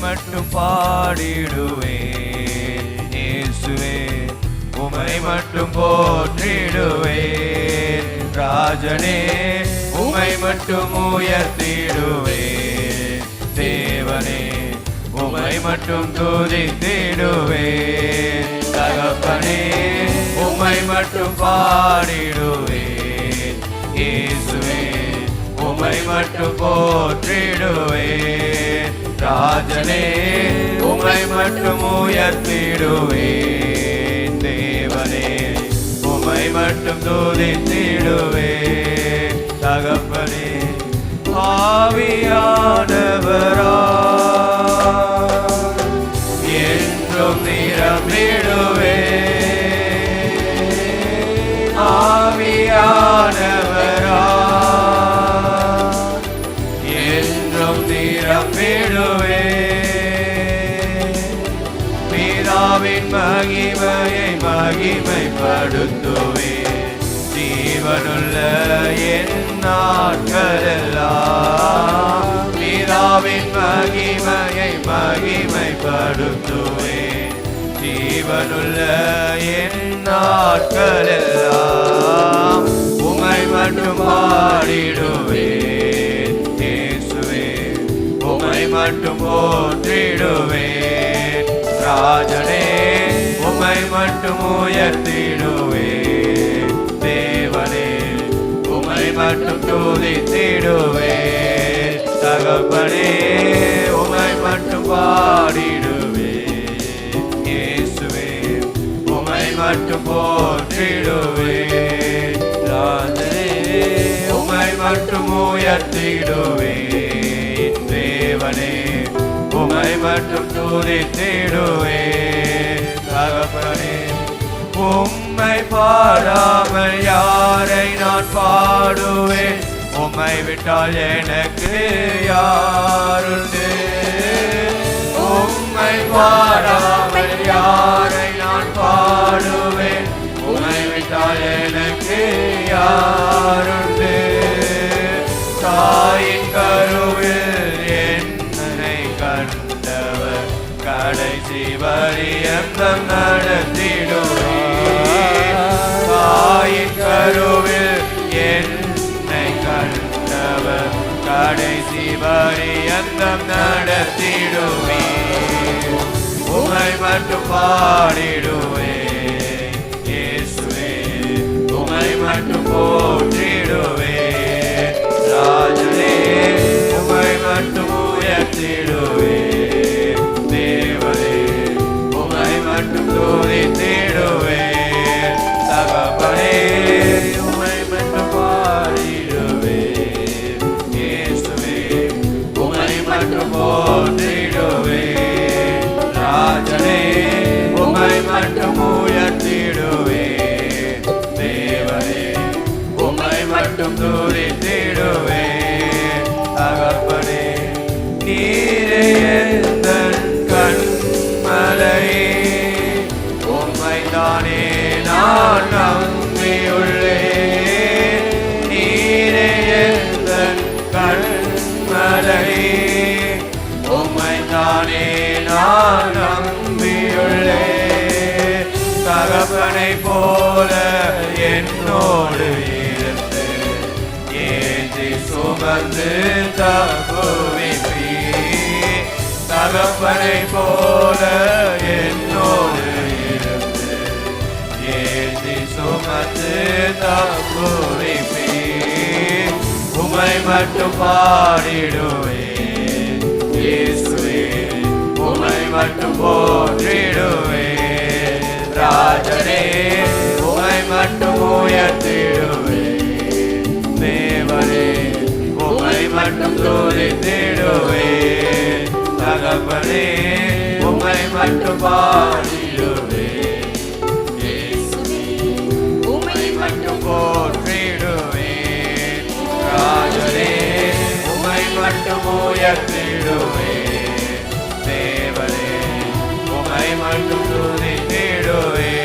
மட்டும் பாடிடுவே. இயேசுவே உமை மட்டும் போற்றிடுவே. ராஜனே உமை மட்டும் உயர்த்திடுவே. தேவனே உமை மட்டும் துதித்திடுவே. தகப்பனே உமை மட்டும் பாடிடுவே. இயேசுவே உமை மட்டும் போற்றிடுவே. ராஜனே உமை மட்டும் உயர்த்திடுவேன் தேவனே. உமை மட்டும் துதித்திடுவே தகப்பனே. ஆவியான பிதாவின் மகிமையை மகிமைப்படுத்துவே ஜீவனுள்ள என் நாட்களெல்லாம் பிதாவின் மகிமையை மகிமைப்படுத்துவே ஜீவனுள்ள என் நாட்களெல்லாம் உமை மட்டும் பாடிடுவே உமை மட்டும் போற்றிடுவேன். ராஜனே உமை மட்டும் உயர்த்திடுவே. தேவனே உமை மட்டும் துதித்திடுவே. தகப்பனே உமை மட்டும் பாடிடுவே. இயேசுவே உமை மட்டும் போற்றிடுவே. ராஜனே உமை மட்டும் உயர்த்திடுவே. உமை மட்டும் துதித்திடுவே தகப்பனே உம்மை பாடாமல் யாரை நான் பாடுவேன்? உம்மை விட்டால் எனக்கு யாருண்டு? உம்மை பாடாமல் வரியந்தம் நடத்திடுவே தாயின் கருவில் என்னை கண்டவர். கடைசி வரியந்தம் நடத்திடுவே உமை மட்டும் பாடிடுவே தகப்பனை போல என்னோடு இருந்து ஏந்தி சுமந்து தப்புவிப்பி தகப்பனை போல என்னோடு இருந்து ஏந்தி சுமந்து தப்புவிப்பி உமை மட்டும் பாடிடுவே இயேசுவே உமை மட்டும் போற்றிடுவே ராஜனே உமை மட்டும் உயர்த்திடுவே. தேவனே உமை மட்டும் தூரித்திடுவே தகப்பனே உமை மட்டும் பாடிடுவே. உமை மட்டும் போற்றிடுவே. ராஜனே உமை மட்டும் உயர்த்திடுவே. தேவனே உமை மட்டும் தூரித்திடுவே